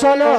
চলো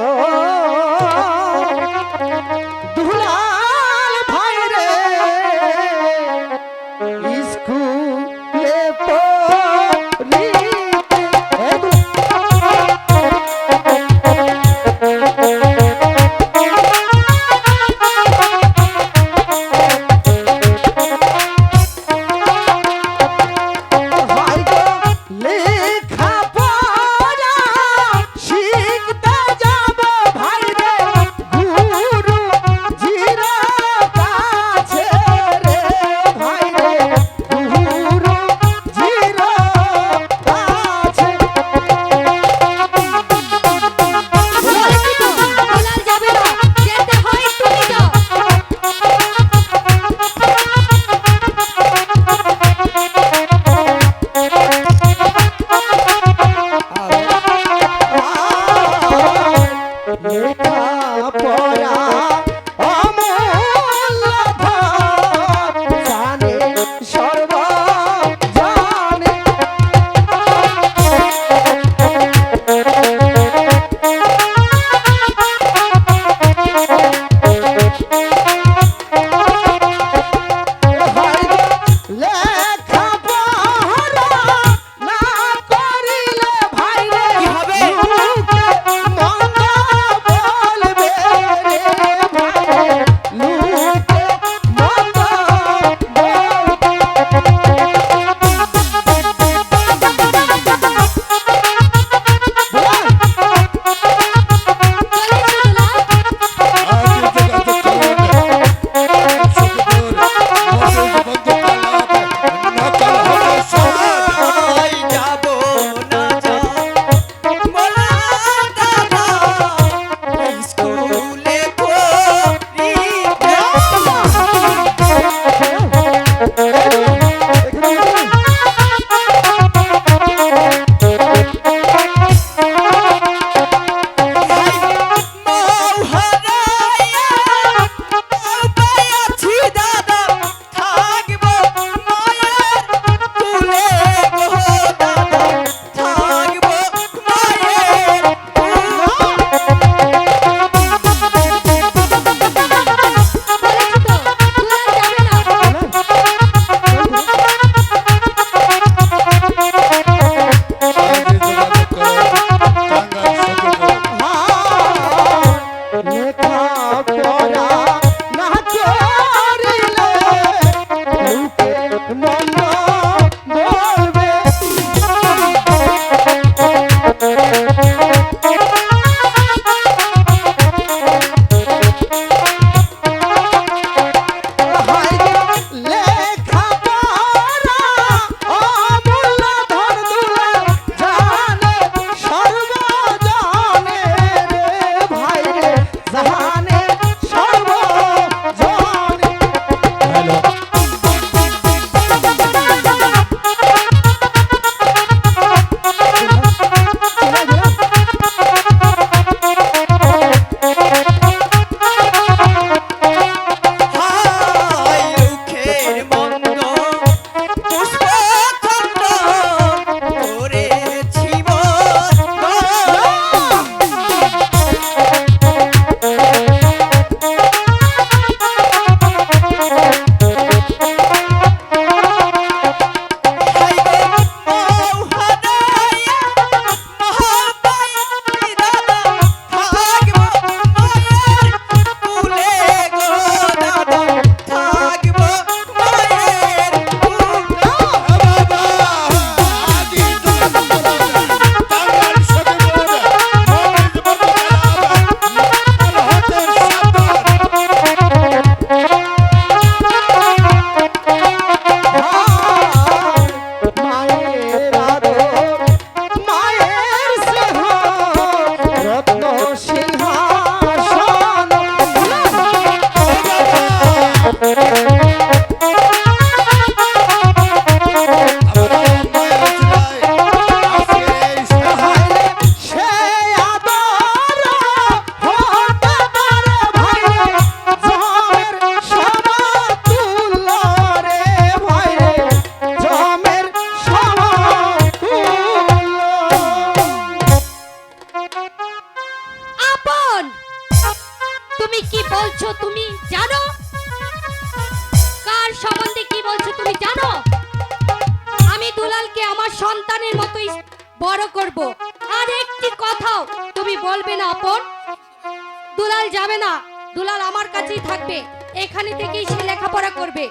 দুলাল আমার কাছেই থাকবে। এখানে থেকেই সে লেখাপড়া করবে।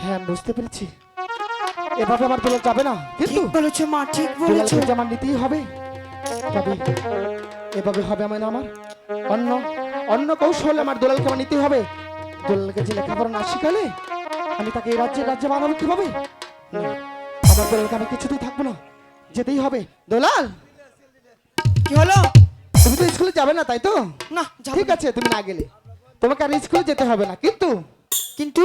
হ্যাঁ বুঝতে পেরেছি। এভাবে আমার দোলা যাবে না কিন্তু বলেছ মা ঠিক বলেছ। আমার নিতেই হবে। তবে এভাবে হবে আমার না আমার। অন্য অন্য কৌশলে আমার দোলালকে আমার নিতেই হবে। দোলালকে যে লেখাপড়া না শিখালে আমি তাকে এই রাজ্যে রাজ্যে বানাবো কীভাবে? না, আমার দোলালকে আমি কিছুতেই থাকব না। যেতেই হবে। দোলাল! কি হলো? তুমি তো স্কুলে যাবে না তাই তো? না ঠিক আছে তুমি না গেলে। তোমাকে আর স্কুলে যেতে হবে না কিন্তু কিন্তু